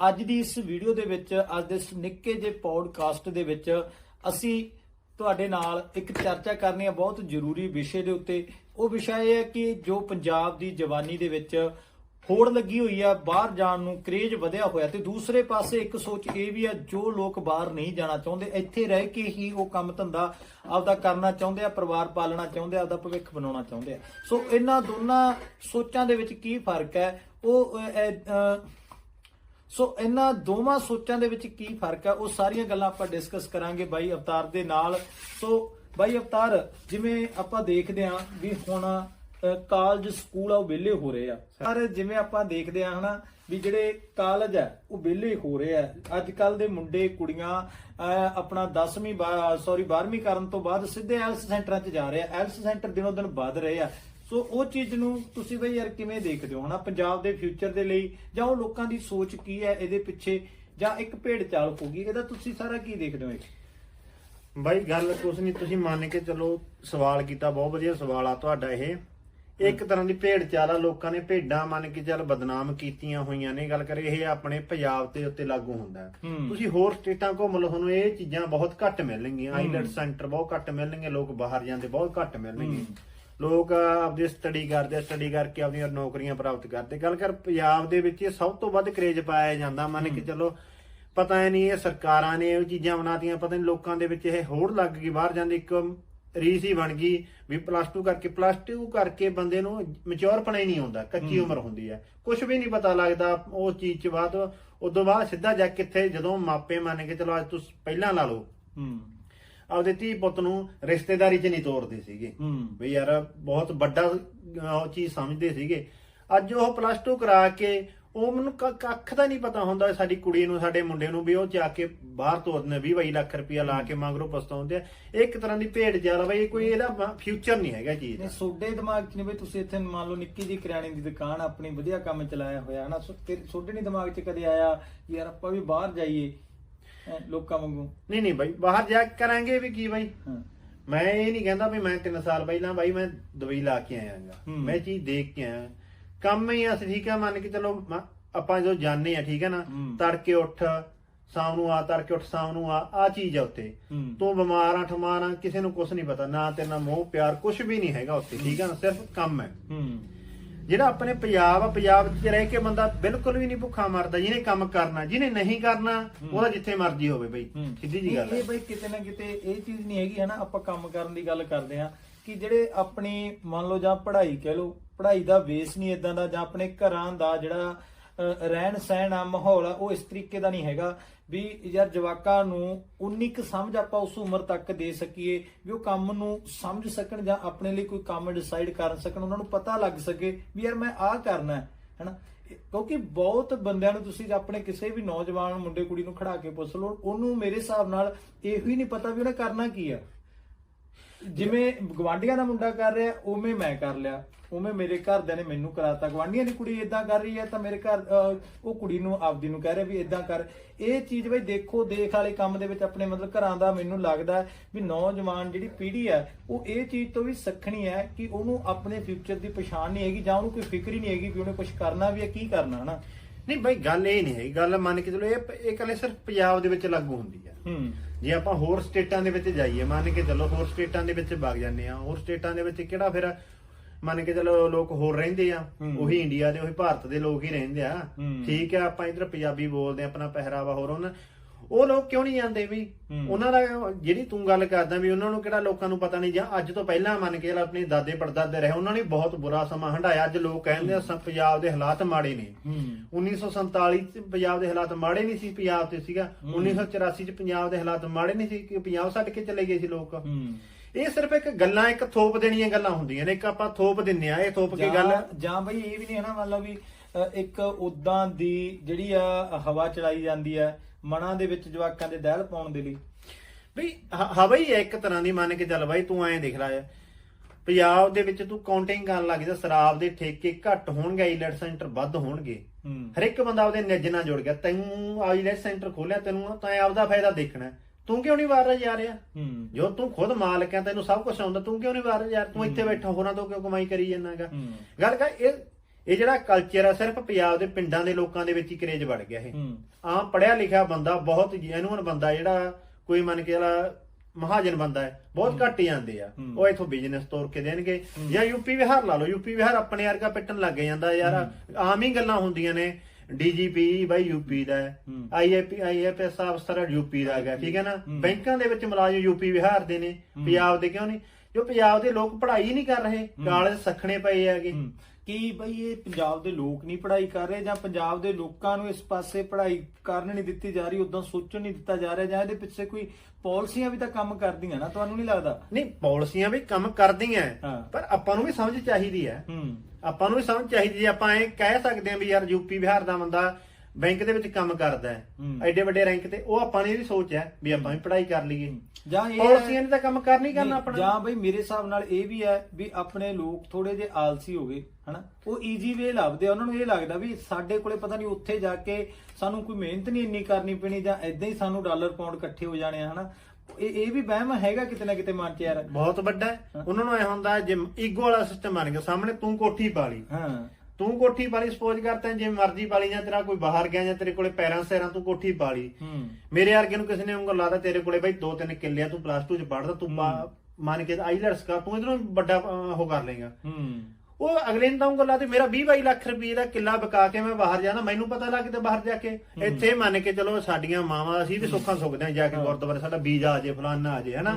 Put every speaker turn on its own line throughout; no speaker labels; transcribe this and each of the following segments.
ਅੱਜ ਦੀ ਇਸ ਵੀਡੀਓ ਦੇ ਵਿੱਚ, ਅੱਜ ਦੇ ਇਸ ਨਿੱਕੇ ਜਿਹੇ ਪੌਡਕਾਸਟ ਦੇ ਵਿੱਚ ਅਸੀਂ ਤੁਹਾਡੇ ਨਾਲ ਇੱਕ ਚਰਚਾ ਕਰਨੀ ਹੈ ਬਹੁਤ ਜ਼ਰੂਰੀ ਵਿਸ਼ੇ ਦੇ ਉੱਤੇ। ਉਹ ਵਿਸ਼ਾ ਇਹ ਹੈ ਕਿ ਜੋ ਪੰਜਾਬ ਦੀ ਜਵਾਨੀ ਦੇ ਵਿੱਚ ਹੋੜ ਲੱਗੀ ਹੋਈ ਆ, ਬਾਹਰ ਜਾਣ ਨੂੰ ਕਰੇਜ ਵਧਿਆ ਹੋਇਆ ਤੇ ਦੂਸਰੇ ਪਾਸੇ ਇੱਕ ਸੋਚ ਇਹ ਵੀ ਆ, ਜੋ ਲੋਕ ਬਾਹਰ ਨਹੀਂ ਜਾਣਾ ਚਾਹੁੰਦੇ, ਇੱਥੇ ਰਹਿ ਕੇ ਹੀ ਉਹ ਕੰਮ ਧੰਦਾ ਆਪਦਾ ਕਰਨਾ ਚਾਹੁੰਦੇ ਆ, ਪਰਿਵਾਰ ਪਾਲਣਾ ਚਾਹੁੰਦੇ ਆ, ਆਪਦਾ ਭਵਿੱਖ ਬਣਾਉਣਾ ਚਾਹੁੰਦੇ ਆ। ਸੋ ਇਹਨਾਂ ਦੋਨਾਂ ਸੋਚਾਂ ਦੇ ਵਿੱਚ ਕੀ ਫ਼ਰਕ ਹੈ? ਉਹ ਸੋ ਇਹਨਾਂ ਦੋਵਾਂ ਸੋਚਾਂ ਦੇ ਵਿੱਚ ਕੀ ਫ਼ਰਕ ਹੈ? ਉਹ ਸਾਰੀਆਂ ਗੱਲਾਂ ਆਪਾਂ ਡਿਸਕਸ ਕਰਾਂਗੇ ਬਾਈ ਅਵਤਾਰ ਦੇ ਨਾਲ। ਸੋ ਬਾਈ ਅਵਤਾਰ ਜਿਵੇਂ ਆਪਾਂ ਦੇਖਦੇ ਹਾਂ ਵੀ ਹੁਣ ਕਾਲਜ ਸਕੂਲ ਆ ਉਹ ਵਿਹਲੇ ਹੋ ਰਹੇ ਆ। ਪਰ ਜਿਵੇਂ ਆਪਾਂ ਦੇਖਦੇ ਆ ਹਨਾ ਵੀ ਜਿਹੜੇ ਕਾਲਜ ਆ ਉਹ ਵਿਹਲੇ ਹੋ ਰਹੇ ਆ। ਅੱਜ ਕੱਲ ਦੇ ਮੁੰਡੇ ਕੁੜੀਆਂ ਅਹ, ਆਪਣਾ 10ਵੀਂ ਸੌਰੀ 12ਵੀਂ ਕਰਨ ਤੋਂ ਬਾਅਦ ਸਿੱਧੇ ਐਲਸ ਸੈਂਟਰਾਂ 'ਚ ਜਾ ਰਹੇ ਆ। ਐਲਸ ਸੈਂਟਰ ਦਿਨੋ ਦਿਨ ਵੱਧ ਰਹੇ ਆ। ਸੋ ਉਹ ਚੀਜ਼ ਨੂੰ ਤੁਸੀਂ ਬਈ ਯਾਰ ਕਿਵੇਂ ਦੇਖਦੇ ਹੋ ਹਨਾ ਪੰਜਾਬ ਦੇ ਫਿਊਚਰ ਦੇ ਲਈ ਜਾਂ ਉਹ ਲੋਕਾਂ ਦੀ ਸੋਚ ਕੀ ਹੈ ਇਹਦੇ ਪਿੱਛੇ ਜਾਂ ਇੱਕ ਭੇਡ ਚਾਲ ਹੋਗੀ ਇਹਦਾ ਤੁਸੀਂ ਸਾਰਾ ਕੀ ਦੇਖਦੇ ਹੋ?
ਬਾਈ ਗੱਲ ਕੁਛ ਨਹੀਂ ਤੁਸੀਂ ਮੰਨ ਕੇ ਚੱਲੋ ਸਵਾਲ ਕੀਤਾ ਬਹੁਤ ਵਧੀਆ ਸਵਾਲ ਆ ਤੁਹਾਡਾ ਇਹ ਇੱਕ ਤਰ੍ਹਾਂ ਦੀ ਭੇਡ ਚਾਲ ਆ ਲੋਕਾਂ ਨੇ ਭੇਡਾਂ ਮੰਨ ਕੇ ਚੱਲ ਬਦਨਾਮ ਕੀਤੀਆਂ ਹੋਈਆਂ ਨੇ ਗੱਲ ਕਰੇ ਇਹ ਆਪਣੇ ਪੰਜਾਬ ਤੇ ਉੱਤੇ ਲਾਗੂ ਹੁੰਦਾ। ਤੁਸੀਂ ਹੋਰ ਸਟੇਟਾਂ ਘੁੰਮ ਲਓ ਤੁਹਾਨੂੰ ਇਹ ਚੀਜ਼ਾਂ ਬਹੁਤ ਘੱਟ ਮਿਲਣਗੀਆਂ
ਹੂੰ।
ਆਈਲੈਟ ਸੈਂਟਰ ਬਹੁਤ ਘੱਟ ਮਿਲਣਗੇ ਲੋਕ ਬਾਹਰ ਜਾਂਦੇ ਬਹੁਤ ਘੱਟ ਮਿਲਣਗੇ। ਲੋਕ ਆਪਦੀ ਸਟੱਡੀ ਕਰਦੇ ਸਟੱਡੀ ਕਰਕੇ ਆਪਣੀਆਂ ਨੌਕਰੀਆਂ ਪ੍ਰਾਪਤ ਕਰਦੇ। ਗੱਲ ਕਰ ਪੰਜਾਬ ਦੇ ਵਿੱਚ ਇਹ ਸਭ ਤੋਂ ਵੱਧ ਕਰੇਜ ਪਾਇਆ ਜਾਂਦਾ ਮੰਨ ਕੇ ਚੱਲੋ ਪਤਾ ਹੀ ਨਹੀਂ ਇਹ ਸਰਕਾਰਾਂ ਨੇ ਇਹ ਚੀਜ਼ਾਂ ਬਣਾਤੀਆਂ ਪਤਾ ਨਹੀਂ ਲੋਕਾਂ ਦੇ ਵਿੱਚ ਇਹ ਹੋੜ ਲੱਗ ਗਈ ਬਾਹਰ ਜਾਂਦੇ ਇੱਕ ਰੀਸ ਹੀ ਬਣ ਗਈ ਵੀ ਪਲੱਸ 2 ਕਰਕੇ ਪਲੱਸ 2 ਕਰਕੇ ਬੰਦੇ ਨੂੰ ਮੈਚੁਰ ਪਣਾ ਹੀ ਨਹੀਂ ਆਉਂਦਾ ਕੱਚੀ ਉਮਰ ਹੁੰਦੀ ਹੈ। ਕੁਝ ਵੀ ਨਹੀਂ ਪਤਾ ਲੱਗਦਾ ਉਹ ਚੀਜ਼ ਚ ਬਾਅਦ ਉਦੋਂ ਬਾਅਦ ਸਿੱਧਾ ਜਾ ਕੇ ਕਿੱਥੇ ਜਦੋਂ ਮਾਪੇ ਮੰਨ ਕੇ ਚਲੋ ਅੱਜ ਤੁਸੀਂ ਪਹਿਲਾਂ ਲਾ ਲਓ।
ਹੂੰ।
ਆਪਦੇ ਧੀ ਪੁੱਤ ਨੂੰ ਰਿਸ਼ਤੇਦਾਰੀ 'ਚ ਨਹੀਂ ਤੋਰਦੇ ਸੀਗੇ। ਵੀ ਯਾਰ ਬਹੁਤ ਵੱਡਾ ਉਹ ਚੀਜ਼ ਸਮਝਦੇ ਸੀਗੇ। ਅੱਜ ਉਹ ਪਲੱਸ 2 ਕਰਾ ਕੇ ਉਹ ਮੈਨੂੰ ਕੱਖ ਦਾ ਨਹੀਂ ਪਤਾ ਹੁੰਦਾ ਸਾਡੀ ਕੁੜੀ ਨੂੰ ਸਾਡੇ ਮੁੰਡੇ ਨੂੰ ਵੀ ਉਹ ਜਾ ਕੇ ਬਾਹਰ ਤੋਰਦੇ 20 22 ਲੱਖ ਰੁਪਇਆ ਲਾ ਕੇ ਮਗਰੋਂ ਪਛਤਾਉਂਦੇ ਆ। ਇਹ ਇੱਕ ਤਰ੍ਹਾਂ ਦੀ ਭੇਡ ਆ ਬਈ ਕੋਈ ਇਹਦਾ ਫਿਊਚਰ ਨਹੀਂ ਹੈਗਾ ਚੀਜ਼ ਦਾ।
ਸੋਡੇ ਦਿਮਾਗ 'ਚ ਨਹੀਂ ਬਈ ਤੁਸੀਂ ਇੱਥੇ ਮੰਨ ਲਓ ਨਿੱਕੀ ਜਿਹੀ ਕਰਿਆਨੇ ਦੀ ਦੁਕਾਨ ਆਪਣੀ ਵਧੀਆ ਕੰਮ ਚਲਾਇਆ ਹੋਇਆ ਹਨਾ? ਸੋਡੇ ਨਹੀਂ ਦਿਮਾਗ 'ਚ ਕਦੇ ਆਇਆ ਯਾਰ ਆਪਾਂ ਵੀ ਬਾਹਰ ਜਾਈਏ ਲੋਕਾਂ ਵਾਂਗੂ।
ਨਹੀਂ ਨਹੀਂ ਬਾਈ ਬਾਹਰ ਜਾ ਕੇ ਕਰਾਂਗੇ ਵੀ ਕੀ ਬਾਈ?
ਹਾਂ।
ਮੈਂ ਇਹ ਨਹੀਂ ਕਹਿੰਦਾ ਵੀ ਮੈਂ 3 ਸਾਲ ਪਹਿਲਾਂ ਬਾਈ ਮੈਂ ਦੁਬਈ ਲਾ ਕੇ ਆਇਆਗਾ। ਮੈਂ ਚੀਜ਼ ਦੇਖ ਕੇ ਆਇਆ। ਕੰਮ ਹੀ ਅਸੀਂ ਠੀਕ ਆ ਮੰਨ ਕੇ ਚਲੋ ਆਪਾਂ ਜੋ ਜਾਣਦੇ ਆ ਠੀਕ ਹੈ ਨਾ। ਤੜਕੇ ਉੱਠ ਸ਼ਾਮ ਨੂੰ ਆ ਤੜਕੇ ਉੱਠ ਸ਼ਾਮ ਨੂੰ ਆ ਆ ਚੀਜ਼ ਆ ਉੱਤੇ ਤੂੰ ਬਿਮਾਰ ਆ ਠਮਾਰ ਆ ਕਿਸੇ ਨੂੰ ਕੁਝ ਨਹੀਂ ਪਤਾ ਨਾ ਤੇਰੇ ਨਾਲ ਮੋਹ ਪਿਆਰ ਕੁਝ ਵੀ ਨਹੀਂ ਹੈਗਾ ਉੱਤੇ ਠੀਕ ਹੈ ਨਾ? ਸਿਰਫ ਕੰਮ ਹੂੰ। ਜਿਹੜਾ ਆਪਣੇ ਪੰਜਾਬ ਆ ਪੰਜਾਬ 'ਚ ਰਹਿ ਕੇ ਬੰਦਾ ਬਿਲਕੁਲ ਵੀ ਨਹੀਂ ਭੁੱਖਾ ਮਰਦਾ ਜਿਹਨੇ ਕੰਮ ਕਰਨਾ ਜਿਹਨੇ ਨਹੀਂ ਕਰਨਾ ਉਹਦਾ ਜਿੱਥੇ ਮਰਜ਼ੀ ਹੋਵੇ ਬਈ। ਸਿੱਧੀ ਜੀ ਗੱਲ
ਇਹ
ਹੈ
ਇਹ ਬਈ ਕਿਤੇ ਨਾ ਕਿਤੇ ਇਹ ਚੀਜ਼ ਨਹੀਂ ਹੈਗੀ ਹਨਾ ਆਪਾਂ ਕੰਮ ਕਰਨ ਦੀ ਗੱਲ ਕਰਦੇ ਆ ਕਿ ਜਿਹੜੇ ਆਪਣੀ ਮੰਨ ਲਓ ਜਾਂ ਪੜ੍ਹਾਈ ਕਹਿ ਲਓ ਪੜ੍ਹਾਈ ਦਾ ਬੇਸ ਨਹੀਂ ਇਦਾਂ ਦਾ ਜਾਂ ਆਪਣੇ ਘਰਾਂ ਦਾ ਜਿਹੜਾ ਰਹਿਣ ਸਹਿਣ ਆ ਮਾਹੌਲ ਆ ਉਹ ਇਸ ਤਰੀਕੇ ਦਾ ਨਹੀਂ ਹੈਗਾ। ਵੀ ਯਾਰ ਜਵਾਕਾਂ ਨੂੰ ਉਨੀ ਕੁ ਸਮਝ ਆਪਾਂ ਉਸ ਉਮਰ ਤੱਕ ਦੇ ਸਕੀਏ, ਵੀ ਉਹ ਕੰਮ ਨੂੰ ਸਮਝ ਸਕਣ ਜਾਂ ਆਪਣੇ ਲਈ ਕੋਈ ਕੰਮ ਡਿਸਾਈਡ ਕਰ ਸਕਣ, ਉਹਨਾਂ ਨੂੰ ਪਤਾ ਲੱਗ ਸਕੇ ਵੀ ਯਾਰ ਮੈਂ ਆਹ ਕਰਨਾ ਹੈ, ਹਨਾ? ਕਿਉਂਕਿ ਬਹੁਤ ਬੰਦਿਆਂ ਨੂੰ ਤੁਸੀਂ ਆਪਣੇ ਕਿਸੇ ਵੀ ਨੌਜਵਾਨ ਮੁੰਡੇ ਕੁੜੀ ਨੂੰ ਖੜਾ ਕੇ ਪੁੱਛ ਲਓ, ਉਹਨੂੰ ਮੇਰੇ ਹਿਸਾਬ ਨਾਲ ਇਹੋ ਹੀ ਨਹੀਂ ਪਤਾ ਵੀ ਉਹਨੇ ਕਰਨਾ ਕੀ ਆ। ਜਿਵੇਂ ਗਵਾਂਡੀਆਂ ਦਾ ਮੁੰਡਾ ਕਰ ਰਿਹਾ, ਉਵੇਂ ਮੈਂ ਕਰ ਲਿਆ। ਉਵੇਂ ਮੇਰੇ ਘਰਦਿਆਂ ਨੇ ਮੈਨੂੰ ਕਰਾਤਾ। ਗਵਾਂਡੀਆਂ ਦੀ ਕੁੜੀ ਇਦਾਂ ਕਰ ਰਹੀ ਹੈ ਤਾਂ ਮੇਰੇ ਘਰ ਉਹ ਕੁੜੀ ਨੂੰ ਆਪਦੀ ਨੂੰ ਕਹਿ ਰਿਹਾ ਵੀ ਇਦਾਂ ਕਰ। ਇਹ ਚੀਜ਼ ਬਈ ਦੇਖੋ, ਦੇਖ ਵਾਲੇ ਕੰਮ ਦੇ ਵਿੱਚ ਆਪਣੇ ਮਤਲਬ ਘਰਾਂ ਦਾ ਮੈਨੂੰ ਲੱਗਦਾ ਵੀ ਨੌਜਵਾਨ ਜਿਹੜੀ ਪੀੜ੍ਹੀ ਹੈ, ਉਹ ਇਹ ਚੀਜ਼ ਤੋਂ ਵੀ ਸਿੱਖਣੀ ਹੈ ਕਿ ਉਹਨੂੰ ਆਪਣੇ ਫਿਊਚਰ ਦੀ ਪਛਾਣ ਨਹੀਂ ਹੈਗੀ ਜਾਂ ਉਹਨੂੰ ਕੋਈ ਫਿਕਰ ਹੀ ਨਹੀਂ ਹੈਗੀ ਵੀ ਉਹਨੇ ਕੁਝ ਕਰਨਾ ਵੀ ਹੈ, ਕੀ ਕਰਨਾ, ਹਨਾ?
ਨਹੀਂ ਬਈ ਗੱਲ ਇਹ ਨਹੀਂ ਹੈ ਗੱਲ ਮੰਨ ਕੇ ਚਲੋ ਇਹ ਇਹ ਕੱਲੇ ਸਿਰਫ ਪੰਜਾਬ ਦੇ ਵਿੱਚ ਲਾਗੂ ਹੁੰਦੀ ਹੈ
ਹੂੰ
ਜੇ ਆਪਾਂ ਹੋਰ ਸਟੇਟਾਂ ਦੇ ਵਿੱਚ ਜਾਈਏ ਮੰਨ ਕੇ ਚੱਲੋ ਹੋਰ ਸਟੇਟਾਂ ਦੇ ਵਿੱਚ ਵਗ ਜਾਂਦੇ ਆ ਹੋਰ ਸਟੇਟਾਂ ਦੇ ਵਿੱਚ ਕਿਹੜਾ ਫਿਰ ਮੰਨ ਕੇ ਚੱਲੋ ਲੋਕ ਹੋਰ ਰਹਿੰਦੇ ਆ। ਉਹੀ ਇੰਡੀਆ ਦੇ ਉਹੀ ਭਾਰਤ ਦੇ ਲੋਕ ਹੀ ਰਹਿੰਦੇ ਆ। ਠੀਕ ਆ ਆਪਾਂ ਇਧਰ ਪੰਜਾਬੀ ਬੋਲਦੇ ਆ ਆਪਣਾ ਪਹਿਰਾਵਾ ਹੋਰ ਉਹਨਾਂ ਉਹ ਲੋਕ ਕਿਉਂ ਨਹੀਂ ਜਾਂਦੇ ਵੀ। ਉਹਨਾਂ ਦਾ ਜਿਹੜੀ ਤੂੰ ਗੱਲ ਕਰਦਾ ਵੀ ਉਹਨਾਂ ਨੂੰ ਕਿਹੜਾ ਲੋਕਾਂ ਨੂੰ ਪਤਾ ਨਹੀਂ ਜਾਂ ਅੱਜ ਤੋਂ ਪਹਿਲਾਂ ਮੰਨ ਕੇ ਆਪਣੇ ਦਾਦੇ ਪੜਦਾਦੇ ਰਹੇ ਉਹਨਾਂ ਨੇ ਬਹੁਤ ਬੁਰਾ ਸਮਾਂ ਹੰਢਾਇਆ। ਅੱਜ ਲੋਕ ਕਹਿੰਦੇ ਆ ਪੰਜਾਬ ਦੇ ਹਾਲਾਤ ਮਾੜੇ ਨੇ।
ਹੂੰ।
1947 ਚ ਪੰਜਾਬ ਦੇ ਹਾਲਾਤ ਮਾੜੇ ਨਹੀਂ ਸੀ ਪੰਜਾਬ ਤੇ ਸੀਗਾ।
ਹੂੰ।
1984 ਚ ਪੰਜਾਬ ਦੇ ਹਾਲਾਤ ਮਾੜੇ ਨਹੀਂ ਸੀ ਕਿ ਪੰਜਾਬ ਛੱਡ ਕੇ ਚਲੇ ਗਏ ਸੀ ਲੋਕ। ਇਹ ਸਿਰਫ ਇੱਕ ਗੱਲਾਂ ਇੱਕ ਥੋਪ ਦੇਣੀਆਂ ਗੱਲਾਂ ਹੁੰਦੀਆਂ ਨੇ ਇੱਕ ਆਪਾਂ ਥੋਪ ਦਿੰਨੇ ਆ ਇਹ ਥੋਪ ਕੇ ਗੱਲ
ਜਾਂ- ਬਈ ਇਹ ਵੀ ਨਹੀਂ ਹੈ ਨਾ ਮੰਨ ਲਓ ਵੀ ਇੱਕ ਉਦਾਂ ਦੀ ਜਿਹੜੀ ਆ ਹਵਾ ਚਲਾਈ ਜਾਂਦੀ ਹੈ ਮਨਾਂ ਦੇ ਵਿੱਚ ਜਵਾਕਾਂ ਦੇ ਦਹਿਲ ਪਾਉਣ ਦੇ ਲਈ।
ਬਈ ਹਵਾ ਹੀ ਹੈ ਇੱਕ ਤਰ੍ਹਾਂ ਦੀ ਮੰਨ ਕੇ ਚੱਲ ਬਾਈ ਤੂੰ ਐਂ ਦੇਖ ਲੈ। ਪੰਜਾਬ ਦੇ ਵਿੱਚ ਤੂੰ ਕਾਊਂਟਿੰਗ ਕਰਨ ਲੱਗ ਜਾ ਸ਼ਰਾਬ ਦੇ ਠੇਕੇ ਘੱਟ ਹੋਣਗੇ ਆਈਲੈਟ ਸੈਂਟਰ ਵੱਧ ਹੋਣਗੇ। ਹਰ ਇੱਕ ਬੰਦਾ ਉਹਦੇ ਨਿੱਜ ਨਾਲ ਜੁੜ ਗਿਆ ਤੈਨੂੰ ਆਈਲੈਟ ਸੈਂਟਰ ਖੋਲਿਆ ਤੈਨੂੰ ਤਾਂ ਆਪਦਾ ਫਾਇਦਾ ਦੇਖਣਾ। ਤੂੰ ਕਿਉਂ ਨਹੀਂ ਵਾਰ ਜਾ ਰਿਹਾ ਜੋ ਤੂੰ ਖੁਦ ਮਾਲਕ ਹੈ ਤੈਨੂੰ ਸਭ ਕੁਝ ਆਉਂਦਾ ਤੂੰ ਕਿਉਂ ਨਹੀਂ ਬਾਹਰ ਯਾਰ? ਤੂੰ ਇੱਥੇ ਬੈਠਾ ਹੋਰਾਂ ਤੋਂ ਕਿਉਂ ਕਮਾਈ ਕਰੀ ਜਾਂਦਾਗਾ? ਗੱਲ ਕਰ ਇਹ ਇਹ ਜਿਹੜਾ ਕਲਚਰ ਆ ਸਿਰਫ ਪੰਜਾਬ ਦੇ ਪਿੰਡਾਂ ਦੇ ਲੋਕਾਂ ਦੇ ਵਿੱਚ ਹੀ ਕਰੇਜ ਵੜ ਗਿਆ ਇਹ। ਆਮ ਪੜਿਆ ਲਿਖਿਆ ਬੰਦਾ ਬਹੁਤ ਜੈਨੂਨ ਬੰਦਾ ਜਿਹੜਾ ਕੋਈ ਮੰਨ ਕੇ ਜਿਹੜਾ ਮਹਾਜਨ ਬੰਦਾ ਹੈ ਬਹੁਤ ਘੱਟ ਜਾਂਦੇ ਆ। ਉਹ ਇਥੋਂ ਬਿਜ਼ਨਸ ਤੋਰ ਕੇ ਦੇਣਗੇ। ਜਾਂ ਯੂਪੀ ਵਿਹਾਰ ਲਾ ਲਓ ਯੂਪੀ ਵਿਹਾਰ ਆਪਣੇ ਵਰਗਾ ਪਿੱਟਣ ਲੱਗ ਜਾਂਦਾ ਯਾਰ। ਆਮ ਹੀ ਗੱਲਾਂ ਹੁੰਦੀਆਂ ਨੇ ਡੀਜੀਪੀ ਬਾਈ ਯੂਪੀ ਦਾ। ਆਈਏਪੀ ਆਈਐਫਐਸ ਅਫਸਰ ਯੂਪੀ ਦਾ ਹੈਗਾ ਠੀਕ ਹੈ ਨਾ। ਬੈਂਕਾਂ ਦੇ ਵਿੱਚ ਮੁਲਾਜ਼ਮ ਯੂਪੀ ਵਿਹਾਰ ਦੇ ਨੇ ਪੰਜਾਬ ਦੇ ਕਿਉਂ ਨਹੀਂ? ਜੋ ਪੰਜਾਬ ਦੇ ਲੋਕ ਪੜ੍ਹਾਈ ਨਹੀਂ ਕਰ ਰਹੇ ਕਾਲਜ ਸਖਣੇ ਪਏ ਹੈਗੇ।
ਕੀ ਬਈ ਇਹ ਪੰਜਾਬ ਦੇ ਲੋਕ ਨਹੀਂ ਪੜ੍ਹਾਈ ਕਰ ਰਹੇ ਜਾਂ ਪੰਜਾਬ ਦੇ ਲੋਕਾਂ ਨੂੰ ਇਸ ਪਾਸੇ ਪੜ੍ਹਾਈ ਕਰਨ ਨਹੀਂ ਦਿੱਤੀ ਜਾ ਰਹੀ ਉਦਾਂ ਸੋਚਣ ਨਹੀਂ ਦਿੱਤਾ ਜਾ ਰਿਹਾ ਜਾਂ ਇਹਦੇ ਪਿੱਛੇ ਕੋਈ ਪਾਲਿਸੀਆਂ ਵੀ ਤਾਂ ਕੰਮ ਕਰਦੀਆਂ ਨਾ ਤੁਹਾਨੂੰ ਨਹੀਂ ਲੱਗਦਾ?
ਨਹੀਂ ਪਾਲਿਸੀਆਂ ਵੀ ਕੰਮ ਕਰਦੀਆਂ। ਪਰ ਆਪਾਂ ਨੂੰ ਵੀ ਸਮਝ ਚਾਹੀਦੀ ਹੈ
ਹੂੰ।
ਆਪਾਂ ਨੂੰ ਵੀ ਸਮਝ ਚਾਹੀਦੀ ਹੈ ਆਪਾਂ ਇਹ ਕਹਿ ਸਕਦੇ ਹਾਂ ਵੀ ਯਾਰ ਯੂਪੀ ਬਿਹਾਰ ਦਾ ਬੰਦਾ ਬੈਂਕ ਦੇ ਵਿੱਚ ਕੰਮ ਕਰਦਾ ਹੈ। ਐਡੇ ਵੱਡੇ ਰੈਂਕ ਤੇ ਉਹ ਆਪਾਂ ਨੇ ਵੀ ਸੋਚ ਹੈ ਵੀ ਆਪਾਂ ਵੀ ਪੜ੍ਹਾਈ ਕਰ ਲਈਏ।
ਜਾਂ ਇਹ
ਪਾਲਿਸੀਆਂ ਨੇ ਤਾਂ ਕੰਮ ਕਰਨਾ ਹੀ ਕਰਨਾ
ਨਹੀਂ,
ਆਪਣਾ।
ਜਾਂ ਬਈ ਮੇਰੇ ਹਿਸਾਬ ਨਾਲ ਇਹ ਵੀ ਹੈ ਵੀ ਆਪਣੇ ਲੋਕ ਥੋੜੇ ਜਿਹੇ ਆਲਸੀ ਹੋ ਗਏ ਹਨਾ? ਉਹ ਈਜ਼ੀ ਵੇ ਲੱਭਦੇ ਆ। ਉਹਨਾਂ ਨੂੰ ਇਹ ਲੱਗਦਾ ਵੀ ਸਾਡੇ ਕੋਲੇ ਪਤਾ ਨਹੀਂ ਉੱਥੇ ਜਾ ਕੇ ਸਾਨੂੰ ਕੋਈ ਮਿਹਨਤ ਨਹੀਂ ਇੰਨੀ ਕਰਨੀ ਪੈਣੀ ਜਾਂ ਐਦਾਂ ਹੀ ਸਾਨੂੰ ਡਾਲਰ ਪਾਉਂਡ ਇਕੱਠੇ ਹੋ ਜਾਣੇ ਆ ਹਨਾ? ਇਹ ਇਹ ਵੀ ਵਹਿਮ ਹੈਗਾ ਕਿਤੇ ਨਾ ਕਿਤੇ ਮਨ ਚ ਯਾਰ।
ਬਹੁਤ ਵੱਡਾ। ਉਹਨਾਂ ਨੂੰ ਐ ਹੁੰਦਾ ਜੇ ਈਗੋ ਵਾਲਾ ਸਿਸਟਮ ਬਣ ਗਿਆ ਸਾਹਮਣੇ ਤੂੰ ਕੋਠੀ ਪਾ ਲਈ।
ਹਾਂ।
ਤੂੰ ਕੋਠੀ ਲਈ ਸਪੋਜ਼ ਕਰਤਾ ਜੇ ਮਰਜ਼ੀ ਲਈ ਜਾਂ ਤੇਰਾ ਕੋਈ ਬਾਹਰ ਗਿਆ ਜਾਂ ਤੇਰੇ ਕੋਲੇ ਪੈਰਾਂ ਸੈਰਾਂ ਤੂੰ ਕੋਠੀ
ਹੂੰ।
ਮੇਰੇ ਵਰਗੇ ਨੂੰ ਕਿਸੇ ਨੇ ਉਂਗਲ ਲਾਦਾ ਤੇਰੇ ਕੋਲੇ ਬਈ ਦੋ ਤਿੰਨ ਕਿੱਲੇ ਆ ਤੂੰ ਪਲੱਸ 2 ਚ ਪੜਦਾ ਤੂੰ ਮੰਨ ਕੇ ਆਈਲੈਟਸ ਕਰ ਤੂੰ ਇਧਰੋਂ ਵੱਡਾ ਉਹ ਕਰ ਲੇਗਾ ਉਹ ਅਗਲੇ ਨੂੰ ਤਾਂ ਉਂਗਲ ਲਾਦੇ ਮੇਰਾ 20 22 ਲੱਖ ਰੁਪਏ ਦਾ ਕਿੱਲਾ ਵਿਕਾ ਕੇ ਮੈਂ ਬਾਹਰ ਜਾਣਾ ਮੈਨੂੰ ਪਤਾ ਲੱਗ ਤੇ ਬਾਹਰ ਜਾ ਕੇ। ਇੱਥੇ ਮੰਨ ਕੇ ਚਲੋ ਸਾਡੀਆਂ ਮਾਵਾਂ ਅਸੀਂ ਵੀ ਸੁੱਖਾਂ ਸੁਖਦੇ ਆ ਜਾ ਕੇ ਗੁਰਦੁਆਰੇ ਸਾਡਾ ਵੀਜ਼ਾ ਆ ਜੇ ਫਲਾਨਾ ਆ ਜੇ ਹਨਾ।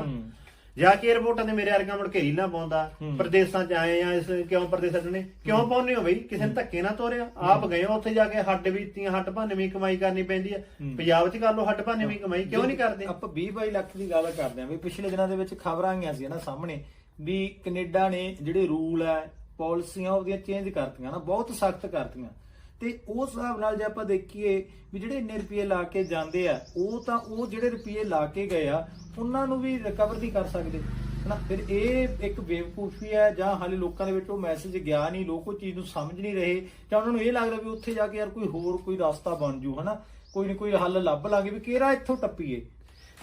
ਜਾ ਕੇ 에어ਪੋਰਟਾਂ ਤੇ ਮੇਰੇ ਵਰਗਾ ਮੁੜ ਕੇ ਰੀਲਾਂ ਪਾਉਂਦਾ। ਪ੍ਰਦੇਸ਼ਾਂ ਚ ਆਏ ਆ ਇਸ ਕਿਉਂ ਪ੍ਰਦੇਸ਼ ਛੱਡਣੇ ਕਿਉਂ ਪਾਉਂਦੇ ਹੋ ਬਈ? ਕਿਸੇ ਨੇ ਧੱਕੇ ਨਾ ਤੋਰਿਆ? ਆਪ ਗਏ ਹੋ ਉੱਥੇ ਜਾ ਕੇ ਹੱਡ ਬੀਤੀਆਂ ਹੱਡ ਭੰਨਵੀਂ ਕਮਾਈ ਕਰਨੀ ਪੈਂਦੀ ਹੈ
ਹੂੰ।
ਪੰਜਾਬ 'ਚ ਕਰ ਲੋ ਹੱਡ ਭੰਨਵੀਂ ਕਮਾਈ ਕਿਉਂ ਨਹੀਂ ਕਰਦੇ?
ਆਪਾਂ 20 22 ਲੱਖ ਦੀ ਗੱਲ ਕਰਦੇ ਆਂ ਵੀ ਪਿਛਲੇ ਦਿਨਾਂ ਦੇ ਵਿੱਚ ਖਬਰਾਂ ਆਈਆਂ ਸੀ ਨਾ ਸਾਹਮਣੇ ਵੀ ਕੈਨੇਡਾ ਨੇ ਜਿਹੜੇ ਰੂਲ ਹੈ ਪਾਲਿਸੀਆਂ ਉਹਦੀਆਂ ਚੇਂਜ ਕਰਤੀਆਂ ਨਾ ਬਹੁਤ ਸਖਤ ਕਰਤੀਆਂ। ਤੇ ਉਸ ਹਿਸਾਬ ਨਾਲ ਜੇ ਆਪਾਂ ਦੇਖੀਏ ਵੀ ਜਿਹੜੇ ਇੰਨੇ ਰੁਪਏ ਲਾ ਕੇ ਜਾਂਦੇ ਆ, ਉਹ ਤਾਂ ਉਹ ਜਿਹੜੇ ਰੁਪਏ ਲਾ ਕੇ ਗਏ ਆ, ਉਹਨਾਂ ਨੂੰ ਵੀ ਰਿਕਵਰ ਨਹੀਂ ਕਰ ਸਕਦੇ, ਹਨਾ? ਫਿਰ ਇਹ ਇੱਕ ਬੇਵਕੂਫੀ ਹੈ ਜਾਂ ਹਾਲੇ ਲੋਕਾਂ ਦੇ ਵਿੱਚ ਉਹ ਮੈਸੇਜ ਗਿਆ ਨਹੀਂ, ਲੋਕ ਉਹ ਚੀਜ਼ ਨੂੰ ਸਮਝ ਨਹੀਂ ਰਹੇ, ਜਾਂ ਉਹਨਾਂ ਨੂੰ ਇਹ ਲੱਗਦਾ ਵੀ ਉੱਥੇ ਜਾ ਕੇ ਯਾਰ ਕੋਈ ਹੋਰ ਕੋਈ ਰਸਤਾ ਬਣ ਜੂ, ਹਨਾ? ਕੋਈ ਨਾ ਕੋਈ ਹੱਲ ਲੱਭ ਲਾਂਗੇ ਵੀ ਕਿਹੜਾ ਇੱਥੋਂ ਟੱਪੀਏ?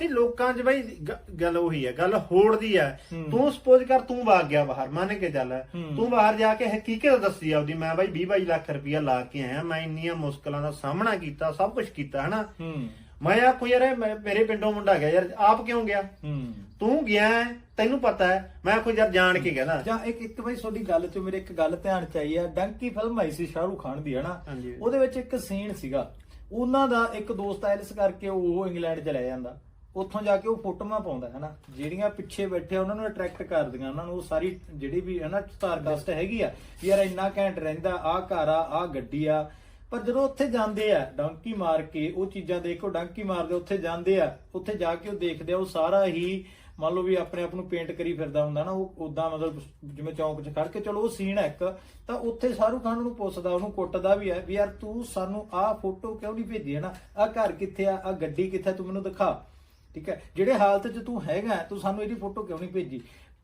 ਨਹੀਂ ਲੋਕਾਂ 'ਚ ਬਈ ਗ- ਗੱਲ ਉਹੀ ਹੈ ਗੱਲ ਹੋੜ ਦੀ ਹੈ। ਤੂੰ ਸਪੋਜ਼ ਕਰ ਤੂੰ ਭਾਗ ਗਿਆ ਬਾਹਰ ਮੰਨ ਕੇ ਚੱਲ। ਤੂੰ ਬਾਹਰ ਜਾ ਕੇ ਹਕੀਕਤ ਦੱਸੀ ਆਪਦੀ ਮੈਂ ਬਾਈ 20 22 ਲੱਖ ਰੁਪਇਆ ਲਾ ਕੇ ਆਇਆ ਮੈਂ ਇੰਨੀਆਂ ਮੁਸ਼ਕਲਾਂ ਦਾ ਸਾਹਮਣਾ ਕੀਤਾ ਸਭ ਕੁਝ ਕੀਤਾ ਹਨਾ?
ਹੂੰ।
ਮੈਂ ਆਖੂ ਯਾਰ ਇਹ ਮੈਂ- ਮੇਰੇ ਪਿੰਡੋਂ ਮੁੰਡਾ ਗਿਆ ਯਾਰ ਆਪ ਕਿਉਂ ਗਿਆ?
ਹੂੰ।
ਤੂੰ ਗਿਆ ਹੈ, ਤੈਨੂੰ ਪਤਾ ਹੈ। ਮੈਂ ਆਖੂ ਯਾਰ ਜਾਣ ਕੇ ਕਹਿੰਦਾ
ਜਾਂ ਇੱਕ ਇੱਕ ਬਈ ਤੁਹਾਡੀ ਗੱਲ ਤੋਂ ਮੇਰੇ ਇੱਕ ਗੱਲ ਧਿਆਨ ਚ ਆਈ ਹੈ ਡੰਕੀ ਫਿਲਮ ਆਈ ਸੀ ਸ਼ਾਹਰੂਖ ਖਾਨ ਦੀ ਹਨਾ?
ਹਾਂਜੀ।
ਉਹਦੇ ਵਿੱਚ ਇੱਕ ਸੀਨ ਸੀਗਾ। ਉਹਨਾਂ ਦਾ ਇੱਕ ਦੋਸਤ ਆਇਲਸ ਕਰਕੇ ਉਹ ਇੰਗਲੈਂਡ ਚਲਾ ਜਾਂਦਾ। ਉੱਥੋਂ ਜਾ ਕੇ ਉਹ ਫੋਟੋਆਂ ਪਾਉਂਦਾ ਹਨਾ? ਜਿਹੜੀਆਂ ਪਿੱਛੇ ਬੈਠੇ ਆ, ਉਹਨਾਂ ਨੂੰ ਅਟਰੈਕਟ ਕਰਦੀਆਂ ਉਹਨਾਂ ਨੂੰ ਉਹ ਸਾਰੀ ਜਿਹੜੀ ਵੀ ਹਨਾ ਸਟਾਰ ਕਾਸਟ ਹੈਗੀ ਆ ਯਾਰ ਇੰਨਾ ਘੈਂਟ ਰਹਿੰਦਾ ਆਹ ਘਰ ਆ ਆਹ ਗੱਡੀ ਆ। ਪਰ ਜਦੋਂ ਉੱਥੇ ਜਾਂਦੇ ਆ ਡੰਕੀ ਮਾਰ ਕੇ ਉਹ ਚੀਜ਼ਾਂ ਦੇਖੋ ਡੰਕੀ ਮਾਰਦੇ ਉੱਥੇ ਜਾਂਦੇ ਆ ਉੱਥੇ ਜਾ ਕੇ ਉਹ ਦੇਖਦੇ ਆ ਉਹ ਸਾਰਾ ਹੀ ਮੰਨ ਲਓ ਵੀ ਆਪਣੇ ਆਪ ਨੂੰ ਪੇਂਟ ਕਰੀ ਫਿਰਦਾ ਹੁੰਦਾ ਨਾ ਉਹ ਉਦਾਂ ਮਤਲਬ ਜਿਵੇਂ ਚੌਂਕ 'ਚ ਖੜ ਕੇ ਚਲੋ ਉਹ ਸੀਨ ਹੈ ਇੱਕ ਤਾਂ ਉੱਥੇ ਸਾਰੂ ਖਾਨ ਨੂੰ ਪੁੱਛਦਾ ਉਹਨੂੰ ਕੁੱਟਦਾ ਵੀ ਹੈ ਵੀ ਯਾਰ ਤੂੰ ਸਾਨੂੰ ਆਹ ਫੋਟੋ ਕਿਉਂ ਨਹੀਂ ਭੇਜੀ ਹੈ ਨਾ ਆਹ ਘਰ ਕਿੱਥੇ ਆ? ਆਹ ਗੱਡੀ ਕਿੱਥੇ ਤੂੰ ਮੈਨੂੰ ਦਿਖਾ। ਠੀਕ ਹੈ? ਜਿਹੜੇ ਹਾਲਤ 'ਚ ਤੂੰ ਹੈਗਾ ਤੂੰ ਸਾਨੂੰ ਇਹਦੀ ਫੋਟੋ ਕਿਉਂ ਨਹੀਂ ਭੇਜੀ?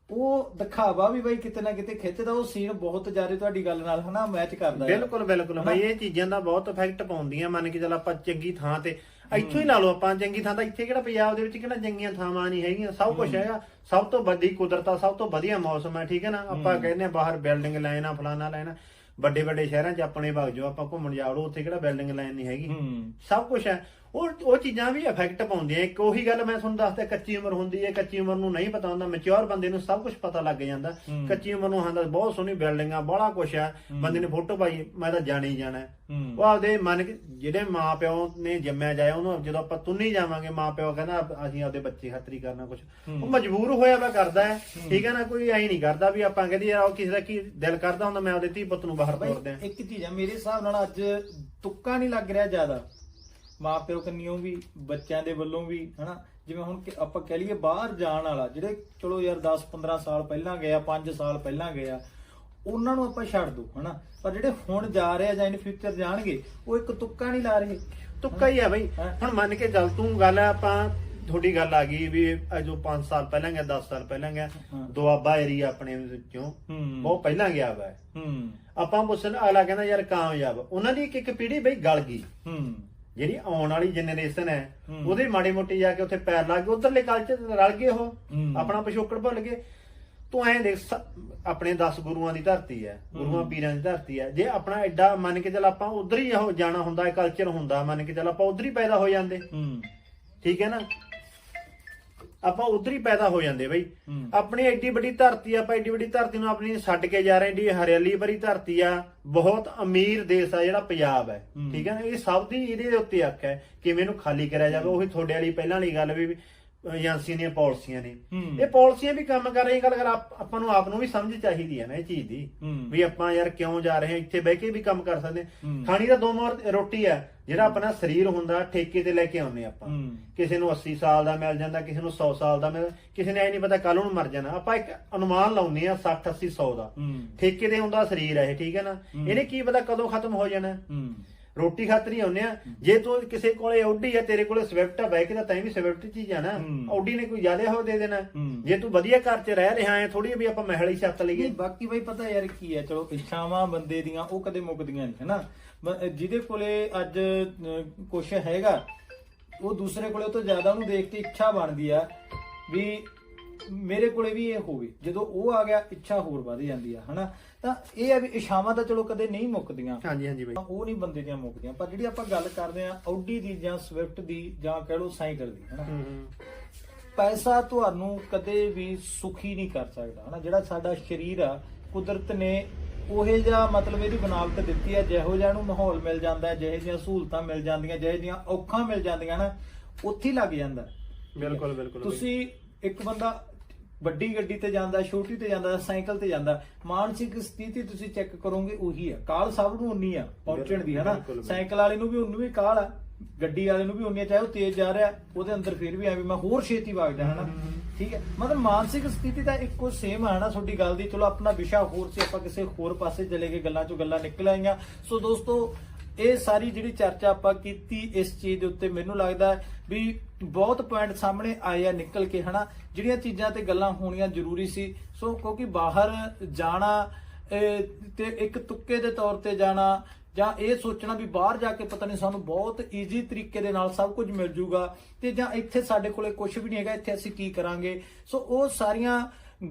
ਉਹ ਦਿਖਾਵਾ ਵੀ ਬਈ ਕਿਤੇ ਨਾ ਕਿਤੇ ਖਿੱਚਦਾ ਉਹ ਸੀਨ ਬਹੁਤ ਜ਼ਿਆਦਾ ਤੁਹਾਡੀ ਗੱਲ ਨਾਲ ਹਨਾ ਮੈਚ ਕਰਦਾ ਹੈ।
ਬਿਲਕੁਲ ਬਿਲਕੁਲ ਬਈ ਇਹ ਚੀਜ਼ਾਂ ਦਾ ਬਹੁਤ ਇਫੈਕਟ ਪਾਉਂਦੀਆਂ ਮੰਨ ਕੇ ਚੱਲ ਆਪਾਂ ਚੰਗੀ ਥਾਂ ਤੇ ਇੱਥੋਂ ਹੀ ਲਾ ਲਓ ਆਪਾਂ ਚੰਗੀ ਥਾਂ ਤਾਂ ਇੱਥੇ ਕਿਹੜਾ ਪੰਜਾਬ ਦੇ ਵਿੱਚ ਕਿਹੜਾ ਚੰਗੀਆਂ ਥਾਵਾਂ ਨਹੀਂ ਹੈਗੀਆਂ ਸਭ ਕੁਝ ਹੈਗਾ ਸਭ ਤੋਂ ਵੱਡੀ ਕੁਦਰਤ ਆ ਸਭ ਤੋਂ ਵਧੀਆ ਮੌਸਮ ਹੈ ਠੀਕ ਹੈ ਨਾ? ਆਪਾਂ ਕਹਿੰਦੇ ਆ ਬਾਹਰ ਬਿਲਡਿੰਗ ਲਾਈਨ ਫਲਾਣਾ ਲਾਈਨ ਵੱਡੇ ਵੱਡੇ ਸ਼ਹਿਰਾਂ 'ਚ ਆਪਣੇ ਵਗ ਜਾਓ ਆਪਾਂ ਘੁੰਮਣ ਜਾਵੜੋ ਉੱਥੇ ਕਿਹੜਾ ਬਿਲਡਿੰਗ ਲਾਈਨ ਨਹੀਂ ਹੈਗੀ। ਸਭ ਕੁਝ ਹੈ। ਉਹ ਉਹ ਚੀਜ਼ਾਂ ਵੀ ਇਫੈਕਟ ਪਾਉਂਦੀਆਂ। ਇੱਕ ਉਹੀ ਗੱਲ ਮੈਂ ਤੁਹਾਨੂੰ ਦੱਸਦਾ ਕੱਚੀ ਉਮਰ ਹੁੰਦੀ ਹੈ ਕੱਚੀ ਉਮਰ ਨੂੰ ਨਹੀਂ ਪਤਾ ਹੁੰਦਾ ਮੈਚੁਰ ਬੰਦੇ ਨੂੰ ਸਭ ਕੁਝ ਪਤਾ ਲੱਗ ਜਾਂਦਾ। ਕੱਚੀ ਉਮਰ ਨੂੰ ਹੁੰਦਾ ਬਹੁਤ ਸੋਹਣੀ ਬਿਲਡਿੰਗਾਂ ਬੜਾ ਕੁਝ ਹੈ। ਬੰਦੇ ਨੇ ਫੋਟੋ ਪਾਈ ਮੈਂ ਤਾਂ ਜਾਣੀ ਹੀ ਜਾਣਾ। ਉਹ ਆਪਦੇ ਮਨ ਜਿਹੜੇ ਮਾਪਿਓ ਨੇ ਜੰਮਿਆ ਜਾਇਆ ਉਹਨੂੰ ਜਦੋਂ ਆਪਾਂ ਤੁੰਨੀ ਜਾਵਾਂਗੇ ਮਾਪਿਓ ਕਹਿੰਦਾ ਅਸੀਂ ਆਪਦੇ ਬੱਚੇ ਖਾਤਰੀ ਕਰਨਾ ਕੁਝ। ਉਹ ਮਜਬੂਰ ਹੋਇਆ ਵਾ ਕਰਦਾ ਹੈ। ਠੀਕ ਹੈ ਨਾ ਕੋਈ ਐਂ ਨਹੀਂ ਕਰਦਾ ਵੀ ਆਪਾਂ ਕਹਿੰਦੇ ਯਾਰ ਉਹ ਕਿਸੇ ਦਾ ਕੀ ਦਿਲ ਕਰਦਾ ਹੁੰਦਾ ਮੈਂ ਆਪਦੇ ਧੀ ਪੁੱਤ ਨੂੰ ਬਾਹਰ ਤੋਰਦੇ ਆ
ਇੱਕ ਚੀਜ਼ ਆ ਮੇਰੇ ਹਿਸਾਬ ਨਾਲ ਅੱਜ ਤੁੱਕਾ ਨਹੀਂ ਲੱਗ ਰਿਹਾ ਜ਼ਿਆਦਾ। ਮਾਪਿਓ ਕੰਨਿਓ ਵੀ ਬੱਚਿਆਂ ਦੇ ਵੱਲੋਂ ਵੀ ਹਨਾ? ਜਿਵੇਂ ਹੁਣ ਆਪਾਂ ਕਹਿ ਲਈਏ ਬਾਹਰ ਜਾਣ ਵਾਲਾ ਜਿਹੜੇ ਚਲੋ ਯਾਰ 10 15 ਸਾਲ ਪਹਿਲਾਂ ਗਿਆ 5 ਸਾਲ ਪਹਿਲਾਂ ਗਿਆ ਉਹਨਾਂ ਨੂੰ ਆਪਾਂ ਛੱਡ ਦੋ ਹਨਾ? ਪਰ ਜਿਹੜੇ ਹੁਣ ਜਾ ਰਹੇ ਆ ਜਾਂ ਇਨ ਫਿਊਚਰ ਜਾਣਗੇ ਉਹ ਇੱਕ ਤੁੱਕਾ ਨਹੀਂ ਲਾ ਰਹੇ।
ਤੁੱਕਾ ਹੀ ਆ ਬਈ। ਹੁਣ ਮੰਨ ਕੇ ਚੱਲ ਤੂੰ ਗੱਲ ਆਪਾਂ ਤੁਹਾਡੀ ਗੱਲ ਆ ਗਈ ਵੀ ਇਹ ਜੋ 5 ਸਾਲ ਪਹਿਲਾਂ ਗਿਆ 10 ਸਾਲ ਪਹਿਲਾਂ ਗਿਆ। ਦੁਆਬਾ ਏਰੀਆ ਆਪਣੇ ਵਿੱਚੋਂ
ਹੂੰ।
ਬਹੁਤ ਪਹਿਲਾਂ ਗਿਆ ਵਾ।
ਹੂੰ।
ਆਪਾਂ ਪੁੱਛਣ ਅਗਲਾ ਕਹਿੰਦਾ ਯਾਰ ਕਾਮਯਾਬ। ਉਹਨਾਂ ਦੀ ਇੱਕ ਇੱਕ ਪੀੜ੍ਹੀ ਬਈ ਗਲ ਗਈ।
ਹੂੰ।
ਜਿਹੜੀ ਆਉਣ ਵਾਲੀ ਜਨਰੇਸ਼ਨ ਹੈ
ਹੂੰ।
ਉਹਦੇ ਮਾੜੇ ਮੋਟੇ ਜਾ ਕੇ ਉੱਥੇ ਪੈਰ ਲੱਗ ਗਏ ਉਧਰਲੇ ਕਲਚਰ ਰਲ ਗਏ ਉਹ।
ਹੂੰ।
ਆਪਣਾ ਪਿਛੋਕੜ ਭੁੱਲ ਗਏ। ਤੂੰ ਐਂ ਦੇਖ ਆਪਣੇ 10 ਗੁਰੂਆਂ ਦੀ ਧਰਤੀ ਹੈ ਗੁਰੂਆਂ ਪੀਰਾਂ ਦੀ ਧਰਤੀ ਹੈ। ਜੇ ਆਪਣਾ ਐਡਾ ਮੰਨ ਕੇ ਚੱਲ ਆਪਾਂ ਉਧਰ ਹੀ ਜਾਣਾ ਹੁੰਦਾ ਕਲਚਰ ਹੁੰਦਾ ਮੰਨ ਕੇ ਚੱਲ ਆਪਾਂ ਉਧਰ ਹੀ ਪੈਦਾ ਹੋ ਜਾਂਦੇ।
ਹੂੰ।
ਠੀਕ ਹੈ ਨਾ? ਆਪਾਂ ਉਧਰ ਹੀ ਪੈਦਾ ਹੋ ਜਾਂਦੇ ਬਈ। ਆਪਣੀ ਐਡੀ ਵੱਡੀ ਧਰਤੀ ਆਪਾਂ ਐਡੀ ਵੱਡੀ ਧਰਤੀ ਨੂੰ ਆਪਣੀ ਛੱਡ ਕੇ ਜਾ ਰਹੇ ਏਡੀ ਹਰਿਆਲੀ ਭਰੀ ਧਰਤੀ ਆ। ਬਹੁਤ ਅਮੀਰ ਦੇਸ਼ ਆ ਜਿਹੜਾ ਪੰਜਾਬ ਹੈ। ਠੀਕ ਹੈ ਨਾ? ਇਹ ਸਭ ਦੀ ਇਹਦੇ ਉੱਤੇ ਹੱਕ ਹੈ ਕਿਵੇਂ ਇਹਨੂੰ ਖਾਲੀ ਕਰਿਆ ਜਾਵੇ। ਉਹੀ ਤੁਹਾਡੇ ਵਾਲੀ ਪਹਿਲਾਂ ਵਾਲੀ ਗੱਲ ਵੀ ਏਜੰਸੀਆਂ ਦੀਆਂ ਪਾਲਿਸੀਆਂ ਨੇ
ਹੂੰ।
ਇਹ ਪਾਲਿਸੀਆਂ ਵੀ ਕੰਮ ਕਰ ਰਹੀਆਂ ਗੱਲ ਕਰ ਆਪ- ਆਪਾਂ ਨੂੰ ਆਪ ਨੂੰ ਵੀ ਸਮਝ ਚਾਹੀਦੀ ਹੈ ਨਾ ਇਹ ਚੀਜ਼ ਦੀ
ਹੂੰ।
ਵੀ ਆਪਾਂ ਯਾਰ ਕਿਉਂ ਜਾ ਰਹੇ ਹਾਂ ਇੱਥੇ ਬਹਿ ਕੇ ਵੀ ਕੰਮ ਕਰ ਸਕਦੇ ਹਾਂ।
ਹੂੰ।
ਖਾਣੀ ਤਾਂ ਦੋ ਮੋਰ ਰੋਟੀ ਆ ਜਿਹੜਾ ਆਪਣਾ ਸਰੀਰ ਹੁੰਦਾ ਠੇਕੇ ਤੇ ਲੈ ਕੇ ਆਉਂਦੇ ਆਪਾਂ
ਹੂੰ।
ਕਿਸੇ ਨੂੰ 80 ਸਾਲ ਦਾ ਮਿਲ ਜਾਂਦਾ ਕਿਸੇ ਨੂੰ 100 ਸਾਲ ਦਾ ਮਿਲ ਕਿਸੇ ਨੇ ਐ ਨਹੀਂ ਪਤਾ ਕੱਲ ਨੂੰ ਮਰ ਜਾਣਾ ਆਪਾਂ ਇੱਕ ਅਨੁਮਾਨ ਲਾਉਂਦੇ ਆ 60 80 100 ਦਾ
ਹੂੰ
ਠੇਕੇ ਤੇ ਹੁੰਦਾ ਸਰੀਰ ਹੈ ਇਹ ਠੀਕ ਹੈ ਨਾ
ਹੂੰ।
ਇਹਨੇ ਕੀ ਪਤਾ ਕਦੋਂ ਖਤਮ ਹੋ ਜਾਣਾ
ਹੂੰ
ਰੋਟੀ ਖਾਤਰ ਹੀ ਆਉਂਦੇ ਆ। ਜੇ ਤੂੰ ਕਿਸੇ ਕੋਲੇ ਆਡੀ ਆ ਤੇਰੇ ਕੋਲੇ ਸਵਿਫਟ ਆ ਬੈਕ ਦਾ ਤਾਂ ਵੀ ਸਵਿਫਟ ਚ ਹੀ। ਜਾਣਾ। ਆਡੀ ਨੇ ਕੋਈ ਜ਼ਿਆਦਾ ਹੋ ਦੇ ਦੇਣਾ। ਜੇ ਤੂੰ ਵਧੀਆ ਘਰ ਚ ਰਹਿ ਰਿਹਾ ਹੈ ਥੋੜੀ ਵੀ ਆਪਾਂ ਮਹਿਲ ਹੀ ਛੱਤ ਲਈਏ।
ਬਾਕੀ ਬਈ ਪਤਾ ਯਾਰ ਕੀ ਹੈ ਚਲੋ ਇੱਛਾਵਾਂ ਬੰਦੇ ਦੀਆਂ ਉਹ ਕਦੇ ਮੁੱਕਦੀਆਂ ਨਹੀਂ ਹੈਨਾ? ਜਿਹਦੇ ਕੋਲੇ ਅੱਜ ਕੁਝ ਹੈਗਾ ਉਹ ਦੂਸਰੇ ਕੋਲੇ ਤੋਂ ਜ਼ਿਆਦਾ ਉਹਨੂੰ ਦੇਖ ਕੇ ਇੱਛਾ ਬਣਦੀ ਆ ਵੀ ਮੇਰੇ ਕੋਲੇ ਵੀ ਇਹ ਹੋਵੇ ਜਦੋਂ ਉਹ ਆ ਗਿਆ ਇੱਛਾ ਹੋਰ ਵਧ ਜਾਂਦੀ ਆ ਹਨਾ? ਤਾਂ ਇਹ ਆ ਵੀ ਇੱਛਾਵਾਂ ਤਾਂ ਚਲੋ ਕਦੇ ਨਹੀਂ ਮੁੱਕਦੀਆਂ।
ਹਾਂਜੀ ਹਾਂਜੀ ਬਾਈ।
ਉਹ ਨਹੀਂ ਬੰਦੇ ਦੀਆਂ ਮੁੱਕਦੀਆਂ। ਪਰ ਜਿਹੜੀ ਆਪਾਂ ਗੱਲ ਕਰਦੇ ਆ ਆਡੀ ਦੀ ਜਾਂ ਸਵਿਫਟ ਦੀ ਜਾਂ ਕਹਿ ਲਓ ਸਾਈਕਲ ਦੀ ਹਨਾ? ਪੈਸਾ ਤੁਹਾਨੂੰ ਕਦੇ ਵੀ ਸੁਖੀ ਨਹੀਂ ਕਰ ਸਕਦਾ ਹਨਾ? ਜਿਹੜਾ ਸਾਡਾ ਸਰੀਰ ਆ ਕੁਦਰਤ ਨੇ ਉਹੇ ਜਿਹਾ ਮਤਲਬ ਇਹਦੀ ਬਨਾਵਟ ਦਿੱਤੀ ਹੈ ਜਿਹੋ ਜਿਹਾ ਨੂੰ ਮਾਹੌਲ ਮਿਲ ਜਾਂਦਾ ਹੈ ਜਿਹੇ ਜਿਹੀਆਂ ਸਹੂਲਤਾਂ ਮਿਲ ਜਾਂਦੀਆਂ ਜਿਹੇ ਜਿਹੀਆਂ ਔਖਾਂ ਮਿਲ ਜਾਂਦੀਆਂ ਨਾ ਉੱਥੇ ਲੱਗ ਜਾਂਦਾ।
ਬਿਲਕੁਲ ਬਿਲਕੁਲ।
ਤੁਸੀਂ ਇੱਕ ਬੰਦਾ ਵੱਡੀ ਗੱਡੀ ਤੇ ਜਾਂਦਾ ਛੋਟੀ ਤੇ ਜਾਂਦਾ ਸਾਈਕਲ ਤੇ ਜਾਂਦਾ ਮਾਨਸਿਕ ਸਥਿਤੀ ਤੁਸੀਂ ਚੈੱਕ ਕਰੋਗੇ ਉਹੀ ਆ। ਕਾਲ ਸਭ ਨੂੰ ਉਨੀ ਆ ਪਹੁੰਚਣ ਦੀ ਹਨਾ। ਸਾਈਕਲ ਵਾਲੇ ਨੂੰ ਵੀ ਉਨੀ ਵੀ ਕਾਲ ਆ ਗੱਡੀ ਵਾਲੇ ਨੂੰ ਵੀ ਉਨੀ ਆ ਚਾਹੇ ਉਹ ਤੇਜ਼ ਜਾ ਰਿਹਾ ਉਹਦੇ ਅੰਦਰ ਫਿਰ ਵੀ ਐਵੇਂ ਮੈਂ ਹੋਰ ਛੇਤੀ ਵਗ ਜਾ ਹਨਾ ਠੀਕ ਹੈ ਮਤਲਬ ਮਾਨਸਿਕ ਸਥਿਤੀ ਤਾਂ ਇੱਕੋ ਸੇਮ ਹੈ ਨਾ ਤੁਹਾਡੀ ਗੱਲ ਦੀ ਚਲੋ ਆਪਣਾ ਵਿਸ਼ਾ ਹੋਰ ਸੀ ਆਪਾਂ ਕਿਸੇ ਹੋਰ ਪਾਸੇ ਚਲੇ ਗਏ ਗੱਲਾਂ ਚੋਂ ਗੱਲਾਂ ਨਿਕਲ ਆਈਆਂ। ਸੋ ਦੋਸਤੋ ਇਹ ਸਾਰੀ ਜਿਹੜੀ ਚਰਚਾ ਆਪਾਂ ਕੀਤੀ ਇਸ ਚੀਜ਼ ਦੇ ਉੱਤੇ ਮੈਨੂੰ ਲੱਗਦਾ ਹੈ ਵੀ ਬਹੁਤ ਪੁਆਇੰਟ ਸਾਹਮਣੇ ਆਏ ਆ ਨਿਕਲ ਕੇ ਹਨਾ? ਜਿਹੜੀਆਂ ਚੀਜ਼ਾਂ ਤੇ ਗੱਲਾਂ ਹੋਣੀਆਂ ਜ਼ਰੂਰੀ ਸੀ। ਸੋ ਕਿਉਂਕਿ ਬਾਹਰ ਜਾਣਾ ਇਹ, ਤੇ ਇੱਕ ਤੁੱਕੇ ਦੇ ਤੌਰ ਤੇ ਜਾਣਾ ਜਾਂ ਇਹ ਸੋਚਣਾ ਵੀ ਬਾਹਰ ਜਾ ਕੇ ਪਤਾ ਨਹੀਂ ਸਾਨੂੰ ਬਹੁਤ ਈਜ਼ੀ ਤਰੀਕੇ ਦੇ ਨਾਲ ਸਭ ਕੁਝ ਮਿਲ ਜੂਗਾ ਤੇ ਜਾਂ ਇੱਥੇ ਸਾਡੇ ਕੋਲੇ ਕੁਝ ਵੀ ਨਹੀਂ ਹੈਗਾ ਇੱਥੇ ਅਸੀਂ ਕੀ ਕਰਾਂਗੇ? ਸੋ ਉਹ ਸਾਰੀਆਂ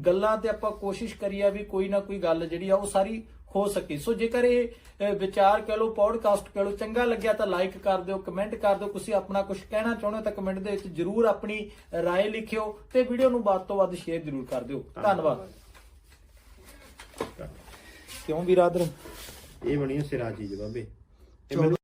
ਗੱਲਾਂ ਤੇ ਆਪਾਂ ਕੋਸ਼ਿਸ਼ ਕਰੀਏ ਵੀ ਕੋਈ ਨਾ ਕੋਈ ਗੱਲ ਜਿਹੜੀ ਆ ਉਹ ਸਾਰੀ ਹੋ ਸਕੇ ਸੋ ਜੇਕਰ ਇਹ ਅਹ, ਵਿਚਾਰ ਕਹ ਲਓ ਪੌਡਕਾਸਟ ਕਹ ਲਓ ਚੰਗਾ ਲੱਗਿਆ ਤਾਂ ਲਾਈਕ ਕਰ ਦਿਓ ਕਮੈਂਟ ਕਰ ਦਿਓ ਤੁਸੀਂ ਆਪਣਾ ਕੁਝ ਕਹਿਣਾ ਚਾਹੁੰਦੇ ਹੋ ਤਾਂ ਕਮੈਂਟ ਦੇ ਵਿੱਚ ਜਰੂਰ ਆਪਣੀ رائے ਲਿਖਿਓ ਤੇ ਵੀਡੀਓ ਨੂੰ ਵੱਧ ਤੋਂ ਵੱਧ ਸ਼ੇਅਰ ਜਰੂਰ ਕਰ ਦਿਓ ਧੰਨਵਾਦ ਕਿਉਂ ਵੀ ਰਾਦਰ
ਇਹ ਬਣੀ ਹੈ ਸਿਰਾ ਚੀਜ਼ ਬਾਬੇ ਇਹ ਮੈਨੂੰ